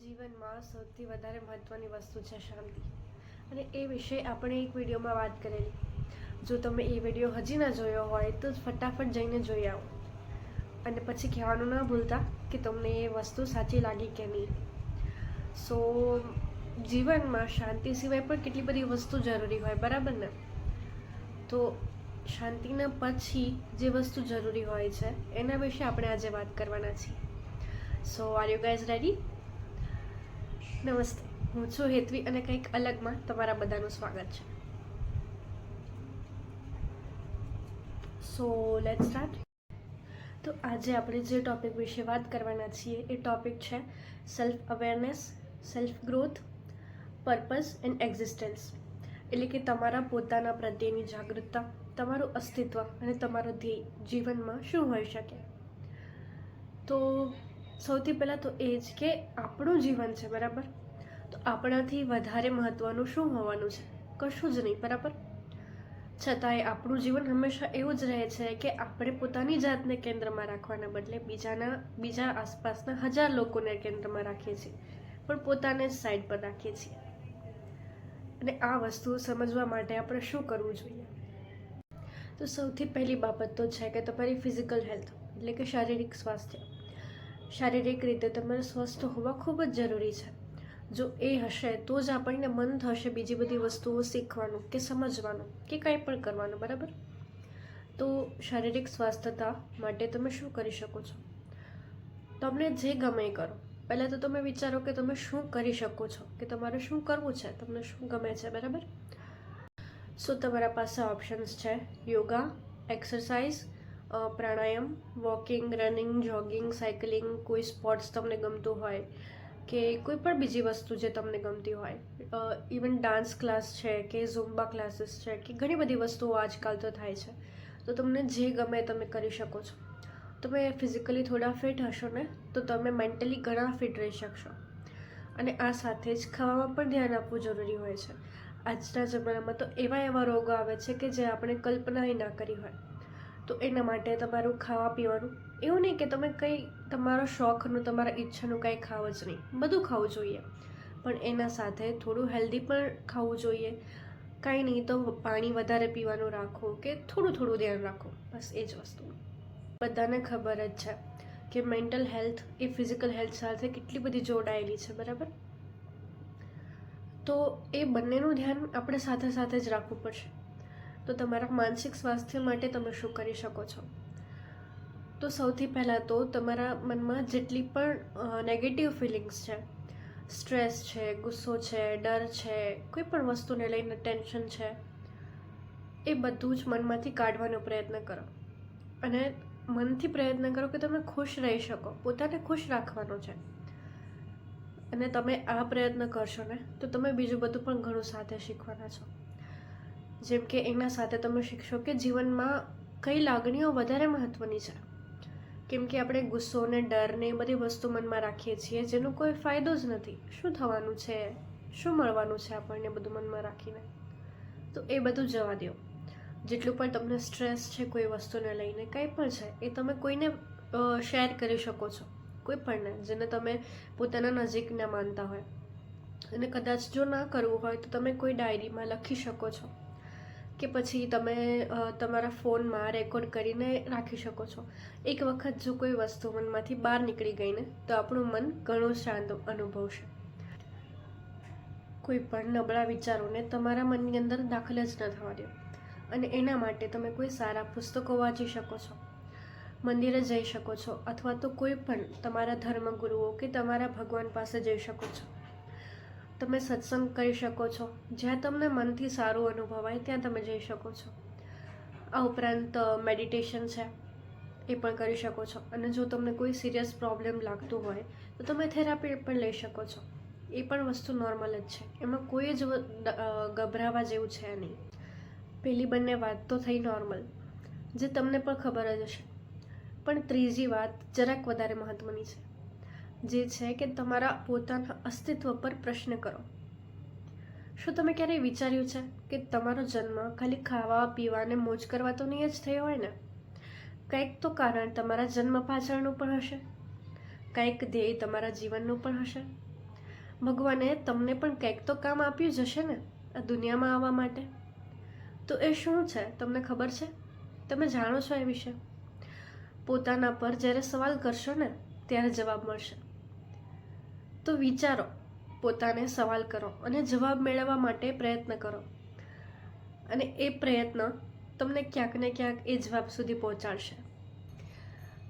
જીવનમાં સૌથી વધારે મહત્ત્વની વસ્તુ છે શાંતિ. અને એ વિશે આપણે એક વિડીયોમાં વાત કરેલી. જો તમે એ વીડિયો હજી ના જોયો હોય તો ફટાફટ જઈને જોઈ આવો. અને પછી કહેવાનું ના ભૂલતા કે તમને એ વસ્તુ સાચી લાગી કે નહીં. સો, જીવનમાં શાંતિ સિવાય પણ કેટલી બધી વસ્તુ જરૂરી હોય, બરાબર ને? તો શાંતિના પછી જે વસ્તુ જરૂરી હોય છે, એના વિશે આપણે આજે વાત કરવાના છીએ. So are you guys ready નમસ્તે. હું છું હેતવી અને કંઈક અલગમાં તમારા બધાનું સ્વાગત છે. સો લેટ સ્ટાર્ટ તો આજે આપણે જે ટોપિક વિશે વાત કરવાના છીએ એ ટૉપિક છે self awareness self growth purpose and existence એટલે કે તમારા પોતાના પ્રત્યેની જાગૃતતા, તમારું અસ્તિત્વ અને તમારો ધ્યેય જીવનમાં શું હોઈ શકે? તો સૌથી પહેલાં તો એ જ કે આપણું જીવન છે, બરાબર? તો આપણાથી વધારે મહત્ત્વનું શું હોવાનું છે? કશું જ નહીં, બરાબર? છતાંય આપણું જીવન હંમેશા એવું જ રહે છે કે આપણે પોતાની જાતને કેન્દ્રમાં રાખવાના બદલે બીજાના, બીજા આસપાસના હજાર લોકોને કેન્દ્રમાં રાખીએ છીએ, પણ પોતાને જ સાઈડ પર રાખીએ છીએ. અને આ વસ્તુ સમજવા માટે આપણે શું કરવું જોઈએ? તો સૌથી પહેલી બાબત તો છે કે તમારી ફિઝિકલ હેલ્થ એટલે કે શારીરિક સ્વાસ્થ્ય. શારીરિક રીતે તમારે સ્વસ્થ હોવા ખૂબ જ જરૂરી છે. જો એ હશે, તો જ આપણને મન થશે બીજી બધી વસ્તુઓ શીખવાનું કે સમજવાનું કે કંઈ પણ કરવાનું, બરાબર? તો શારીરિક સ્વાસ્થ્યતા માટે તમે શું કરી શકો છો? તમને જે ગમે કરો. પહેલાં તો તમે વિચારો કે તમે શું કરી શકો છો, કે તમારે શું કરવું છે, તમને શું ગમે છે, બરાબર? સો, તમારા પાસે ઓપ્શન્સ છે. Yoga exercise pranayama, walking, running, jogging, cycling કોઈ સ્પોર્ટ્સ તમને ગમતું હોય કે કોઈ પણ બીજી વસ્તુ જે તમને ગમતી હોય? ઇવન ડાન્સ ક્લાસ છે કે ઝુમ્બા ક્લાસીસ છે કે ઘણી બધી વસ્તુઓ આજકાલ તો થાય છે. તો તમને જે ગમે તમે કરી શકો છો. તમે ફિઝિકલી થોડા ફિટ હશો ને, તો તમે મેન્ટલી ઘણા ફિટ રહી શકશો. અને આ સાથે જ ખાવામાં પણ ધ્યાન આપવું જરૂરી હોય છે. આજના જમાનામાં તો એવા એવા રોગો આવે છે કે જે આપણે કલ્પનાય ના કરી હોય. તો એના માટે તમારું ખાવા પીવાનું, એવું નહીં કે તમે કંઈ તમારો શોખનું, તમારા ઈચ્છાનું કંઈ ખાવ જ નહીં. બધું ખાવું જોઈએ. પણ એના સાથે થોડું હેલ્ધી પણ ખાવું જોઈએ. કાંઈ નહીં તો પાણી વધારે પીવાનું રાખો કે થોડું થોડું ધ્યાન રાખો. બસ એ જ વસ્તુ. બધાને ખબર જ છે કે મેન્ટલ હેલ્થ એ ફિઝિકલ હેલ્થ સાથે કેટલી બધી જોડાયેલી છે, બરાબર? તો એ બંનેનું ધ્યાન આપણે સાથે સાથે જ રાખવું પડશે. તો તમારા માનસિક સ્વાસ્થ્ય માટે તમે શું કરી શકો છો? તો સૌથી પહેલાં તો તમારા મનમાં જેટલી પણ નેગેટિવ ફિલિંગ્સ છે સ્ટ્રેસ છે, ગુસ્સો છે, ડર છે, કોઈ પણ વસ્તુને લઈને ટેન્શન છે, એ બધું જ મનમાંથી કાઢવાનો પ્રયત્ન કરો. અને મનથી પ્રયત્ન કરો કે તમે ખુશ રહી શકો, પોતાને ખુશ રાખવાનો છે. અને તમે આ પ્રયત્ન કરશો ને, તો તમે બીજું બધું પણ ઘણું સાથે શીખવાના છો. જેમ કે એના સાથે તમે શીખશો કે જીવનમાં કઈ લાગણીઓ વધારે મહત્ત્વની છે. કેમ કે આપણે ગુસ્સો ને ડર ને એ બધી વસ્તુ મનમાં રાખીએ છીએ, જેનો કોઈ ફાયદો જ નથી. શું થવાનું છે? શું મળવાનું છે આપણને બધું મનમાં રાખીને? તો એ બધું જવા દો જેટલું પણ તમને સ્ટ્રેસ છે કોઈ વસ્તુને લઈને, કંઈ પણ છે, એ તમે કોઈને શેર કરી શકો છો. કોઈ પણને જેને તમે પોતાના નજીકના માનતા હોય. અને કદાચ જો ના કરવું હોય તો તમે કોઈ ડાયરીમાં લખી શકો છો. કે પછી તમે તમારા ફોનમાં રેકોર્ડ કરીને રાખી શકો છો. એક વખત જો કોઈ વસ્તુ મનમાંથી બહાર નીકળી ગઈ ને, તો આપણું મન ઘણું શાંત અનુભવશે. કોઈ પણ નબળા વિચારોને તમારા મનની અંદર દાખલ જ ન થવા દો. અને એના માટે તમે કોઈ સારા પુસ્તકો વાંચી શકો છો, મંદિરે જઈ શકો છો, અથવા તો કોઈ પણ તમારા ધર્મગુરુઓ કે તમારા ભગવાન પાસે જઈ શકો છો. તમે સત્સંગ કરી શકો છો. જ્યાં તમને મનથી સારું અનુભવાય, ત્યાં તમે જઈ શકો છો. આ ઉપરાંત મેડિટેશન છે, એ પણ કરી શકો છો. અને જો તમને કોઈ સિરિયસ પ્રોબ્લેમ લાગતું હોય, તો તમે થેરાપી પણ લઈ શકો છો. એ પણ વસ્તુ નોર્મલ જ છે. એમાં કોઈ જ ગભરાવા જેવું છે નહીં. પેલી બંને વાત તો થઈ નોર્મલ જે તમને પણ ખબર જ હશે. પણ ત્રીજી વાત જરાક વધારે મહત્ત્વની છે. જે છે કે તમારા પોતાના અસ્તિત્વ પર પ્રશ્ન કરો. શું તમે ક્યારેય વિચાર્યું છે કે તમારો જન્મ ખાલી ખાવા, પીવાને મોજ કરવા તો નહીં જ થયો હોય ને? કંઈક તો કારણ તમારા જન્મ પાછળનું પણ હશે. કંઈક ધ્યેય તમારા જીવનનું પણ હશે. ભગવાને તમને પણ કંઈક તો કામ આપ્યું જ હશે ને આ દુનિયામાં આવવા માટે. તો એ શું છે? તમને ખબર છે? તમે જાણો છો એ વિશે. પોતાના પર જ્યારે સવાલ કરશો ને, ત્યારે જવાબ મળશે. તો વિચારો, પોતાને સવાલ કરો અને જવાબ મેળવવા માટે પ્રયત્ન કરો. અને એ પ્રયત્ન તમને ક્યાંક ને ક્યાંક એ જવાબ સુધી પહોંચાડશે.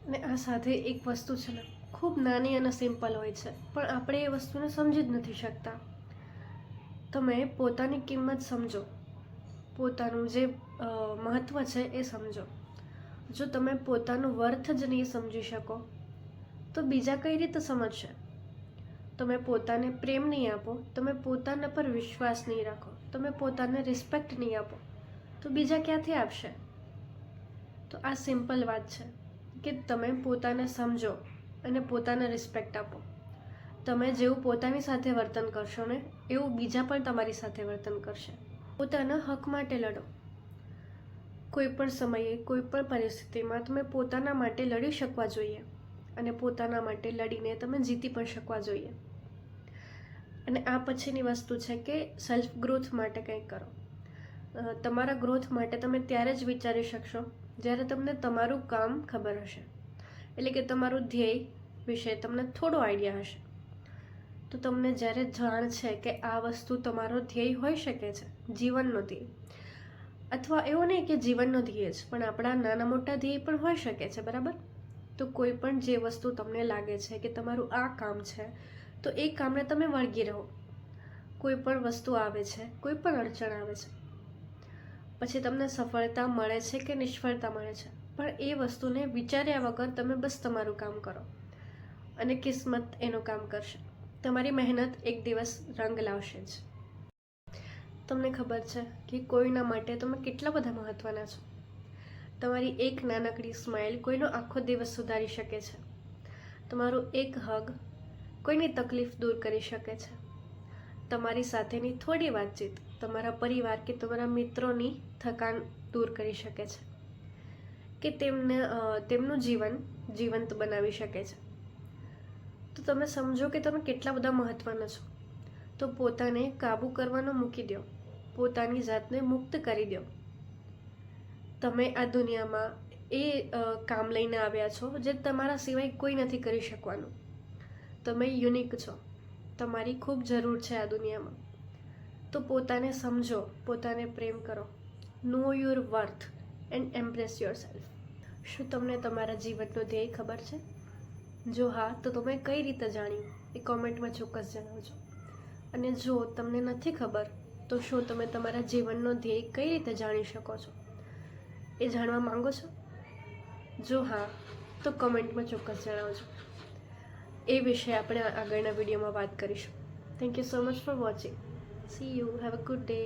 અને આ સાથે એક વસ્તુ છે ને, ખૂબ નાની અને સિમ્પલ હોય છે, પણ આપણે એ વસ્તુને સમજી જ નથી શકતા. તમે પોતાની કિંમત સમજો. પોતાનું જે મહત્ત્વ છે એ સમજો. જો તમે પોતાનું વર્થ જ નહીં સમજી શકો, તો બીજા કઈ રીતે સમજશે? તમે પોતાને પ્રેમ નહીં આપો, તમે પોતાના પર વિશ્વાસ નહીં રાખો, તમે પોતાને રિસ્પેક્ટ નહીં આપો, તો બીજા ક્યાંથી આપશે? તો આ સિમ્પલ વાત છે કે તમે પોતાને સમજો અને પોતાને રિસ્પેક્ટ આપો. તમે જેવું પોતાની સાથે વર્તન કરશો ને, એવું બીજા પણ તમારી સાથે વર્તન કરશે. પોતાના હક માટે લડો. કોઈ પણ સમયે, કોઈ પણ પરિસ્થિતિમાં તમે પોતાના માટે લડી શકવા જોઈએ અને પોતાના માટે લડીને તમે જીતી પણ શકવા જોઈએ. અને આ પછીની વસ્તુ છે કે સેલ્ફ ગ્રોથ માટે કંઈક કરો. તમારા ગ્રોથ માટે તમે ત્યારે જ વિચારી શકશો જ્યારે તમને તમારું કામ ખબર હશે. એટલે કે તમારું ધ્યેય વિશે તમને થોડો આઈડિયા હશે. તો તમને જ્યારે જાણ છે કે આ વસ્તુ તમારો ધ્યેય હોઈ શકે છે, જીવનનો ધ્યેય. અથવા એવો નહીં કે જીવનનો ધ્યેય જ, પણ આપણા નાના મોટા ધ્યેય પણ હોઈ શકે છે, બરાબર? તો કોઈ પણ જે વસ્તુ તમને લાગે છે કે તમારું આ કામ છે તો એ કામને તમે વળગી રહો. કોઈ પણ વસ્તુ આવે છે, કોઈ પણ અડચણ આવે છે, પછી તમને સફળતા મળે છે કે નિષ્ફળતા મળે છે. પણ એ વસ્તુને વિચાર્યા વગર તમે બસ તમારું કામ કરો અને કિસ્મત એનું કામ કરશે. તમારી મહેનત એક દિવસ રંગ લાવશે જ. તમને ખબર છે કે કોઈના માટે તમે કેટલા બધા મહત્ત્વના છો. તમારી એક નાનકડી સ્માઇલ કોઈનો આખો દિવસ સુધારી શકે છે. તમારું એક હગ કોઈની તકલીફ દૂર કરી શકે છે? તમારી સાથેની થોડી વાતચીત તમારા પરિવાર કે તમારા મિત્રોની થકાન દૂર કરી શકે છે કે તેમને તેમનું જીવન જીવંત બનાવી શકે છે. તો તમે સમજો કે તમે કેટલા બધા મહત્ત્વના છો. તો પોતાને કાબૂ કરવાનો મૂકી દો. પોતાની જાતને મુક્ત કરી દો. તમે આ દુનિયામાં એ કામ લઈને આવ્યા છો જે તમારા સિવાય કોઈ નથી કરી શકવાનું. તમે યુનિક છો. તમારી ખૂબ જરૂર છે આ દુનિયામાં. તો પોતાને સમજો, પોતાને પ્રેમ કરો. Know your worth and embrace your self શું તમને તમારા જીવનનો ધ્યેય ખબર છે? જો હા, તો તમે કઈ રીતે જાણ્યું? એ કોમેન્ટમાં ચોક્કસ જણાવજો. અને જો તમને નથી ખબર, તો શું તમે તમારા જીવનનો ધ્યેય કઈ રીતે જાણી શકો છો? એ જાણવા માંગો છો? જો હા, તો કમેન્ટમાં ચોક્કસ જણાવજો. એ વિશે આપણે આગળના વિડીયોમાં વાત કરીશું. Thank you so much for watching see you have a good day